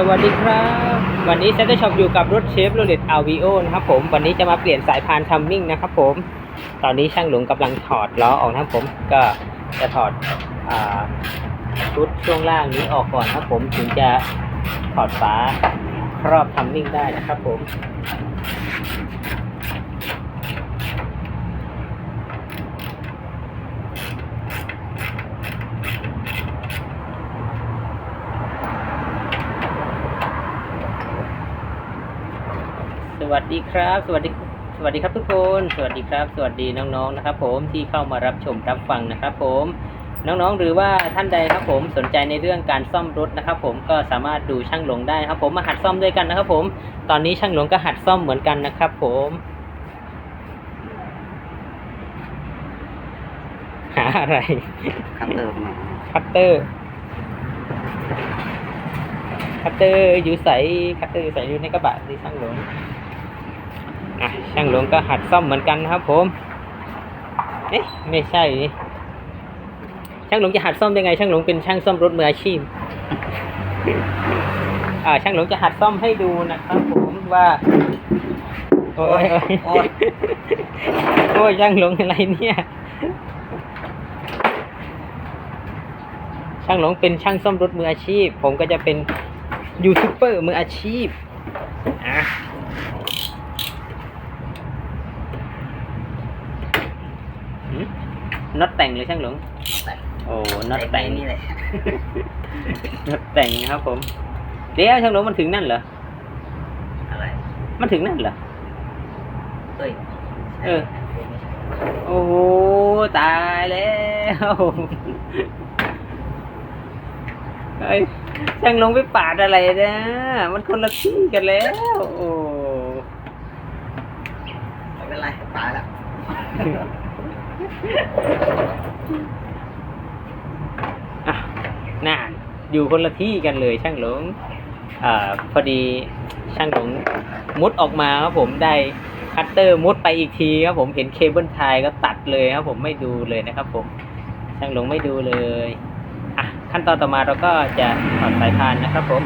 สวัสดีครับ วันนี้เซ็นเตอร์ช็อปอยู่กับรถเชฟโรเลตอาวีโอนะครับผม วันนี้จะมาเปลี่ยนสายพานทัมมิ่งนะครับผม ตอนนี้ช่างหลวงกำลังถอดล้อออกนะครับผม ก็จะถอดอชุดช่วงล่างนี้ออกก่อนครับผม ถึงจะถอดฝาครอบทัมมิ่งได้นะครับผม สวัสดีครับ สวัสดีสวัสดีครับทุกคน สวัสดีครับ สวัสดีน้องๆนะครับ ผมที่เข้ามารับชมรับฟังนะครับ ผมน้องๆ หรือว่าท่านใดครับผมสนใจในเรื่องการซ่อมรถนะครับ ผมก็สามารถดูช่างหลงได้นะครับ ผมมาหัดซ่อมด้วยกันนะครับ ผม ตอนนี้ช่างหลงก็หัดซ่อมเหมือนกันนะครับ ผม หาอะไรคัตเตอร์มาคัตเตอร์ คัตเตอร์อยู่ใส่คัตเตอร์อยู่ใส่อยู่ในกระบะที่ช่างหลวงอะช่างหลวงก็หัดซ่อมเหมือนกันนะครับผมเอ๊ะไม่ใช่นี่ช่างหลวงจะหัดซ่อมยังไง ช่างหลวงเป็นช่างซ่อมรถมืออาชีพอ่าช่างหลวงจะหัดซ่อมให้ดูนะครับผมว่าโอ้ยโอ้ยโอ้ยโอ้ยช่างหลวงอะไรเนี่ยช่างหลงเป็นช่างซ่อมรถมืออาชีพ ผมก็จะเป็น ยูทูบเบอร์มืออาชีพอะหืมน็อตแต่งเลยช่างหลงแต่โอ้น็อตแต่งนี่แหละน็อตแต่งนะครับผม เดี๋ยวช่างหลงมันถึงนั่นเหรออะไรมันถึงนั่นเหรอเอ้ยเออโอ้โหตายแล้ว เฮ้ยช่างลงไปปาดอะไรนะมันคนละที่กันแล้ว โอ้ไม่เป็นไรตายแล้วอะน่าอยู่คนละที่กันเลยช่างหลงอ่าพอดีช่างหลงมุดออกมาครับผมได้คัตเตอร์มุดไปอีกทีครับผมเห็นเคเบิลไทยก็ตัดเลยครับผมไม่ดูเลยนะครับผมช่างหลงไม่ดูเลยอะ ขั้นตอนต่อมาเราก็จะถอดสายพานนะครับผม